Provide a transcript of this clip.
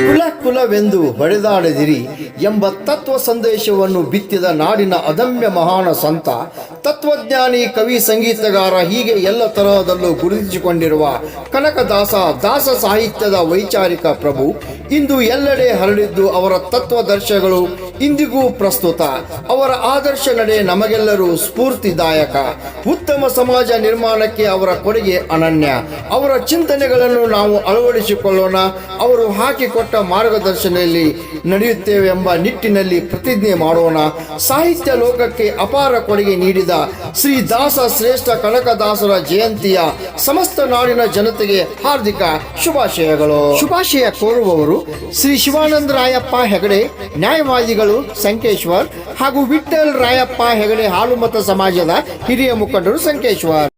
ಕುಲ ಕುಲವೆಂದು ಹೊಡೆದಾಡದಿರಿ ಎಂಬ ತತ್ವ ಸಂದೇಶವನ್ನು ಬಿತ್ತಿದ ನಾಡಿನ ಅದಮ್ಯ ಮಹಾನ ಸಂತ, ತತ್ವಜ್ಞಾನಿ ಕವಿ ಸಂಗೀತಗಾರ ಹೀಗೆ ಎಲ್ಲ ತರಹದಲ್ಲೂ ಗುರುತಿಸಿಕೊಂಡಿರುವ ಕನಕದಾಸ ದಾಸ ಸಾಹಿತ್ಯದ ವೈಚಾರಿಕ ಪ್ರಭು ಇಂದು ಎಲ್ಲೆಡೆ ಹರಡಿದ್ದು ಅವರ ತತ್ವದರ್ಶಗಳು ಇಂದಿಗೂ ಪ್ರಸ್ತುತ. ಅವರ ಆದರ್ಶ ನಡೆ ನಮಗೆಲ್ಲರೂ ಸ್ಫೂರ್ತಿದಾಯಕ. ಉತ್ತಮ ಸಮಾಜ ನಿರ್ಮಾಣಕ್ಕೆ ಅವರ ಕೊಡುಗೆ ಅನನ್ಯ. ಅವರ ಚಿಂತನೆಗಳನ್ನು ನಾವು ಅಳವಡಿಸಿಕೊಳ್ಳೋಣ. ಅವರು ಹಾಕಿಕೊಟ್ಟ ಮಾರ್ಗದರ್ಶನದಲ್ಲಿ ನಡೆಯುತ್ತೇವೆ ಎಂಬ ನಿಟ್ಟಿನಲ್ಲಿ ಪ್ರತಿಜ್ಞೆ ಮಾಡೋಣ. ಸಾಹಿತ್ಯ ಲೋಕಕ್ಕೆ ಅಪಾರ ಕೊಡುಗೆ ನೀಡಿದ ಶ್ರೀ ದಾಸ ಶ್ರೇಷ್ಠ ಕನಕದಾಸರ ಜಯಂತಿಯ ಸಮಸ್ತ ನಾಡಿನ ಜನತೆಗೆ ಹಾರ್ದಿಕ ಶುಭಾಶಯಗಳು. ಶುಭಾಶಯ ಕೋರುವವರು ಶ್ರೀ ಶಿವಾನಂದ ರಾಯಪ್ಪ ಹೆಗಡೆ, ನ್ಯಾಯವಾದಿಗಳು. ಸಂಕೇಶ್ವರ್ ಹಾಗೂ ವಿಠ್ಠಲ್ ರಾಯಪ್ಪ ಹೆಗಡೆ ಹಾಲುಮತ ಸಮಾಜದ ಹಿರಿಯ ಮುಖಂಡರು ಸಂಕೇಶ್ವರ್.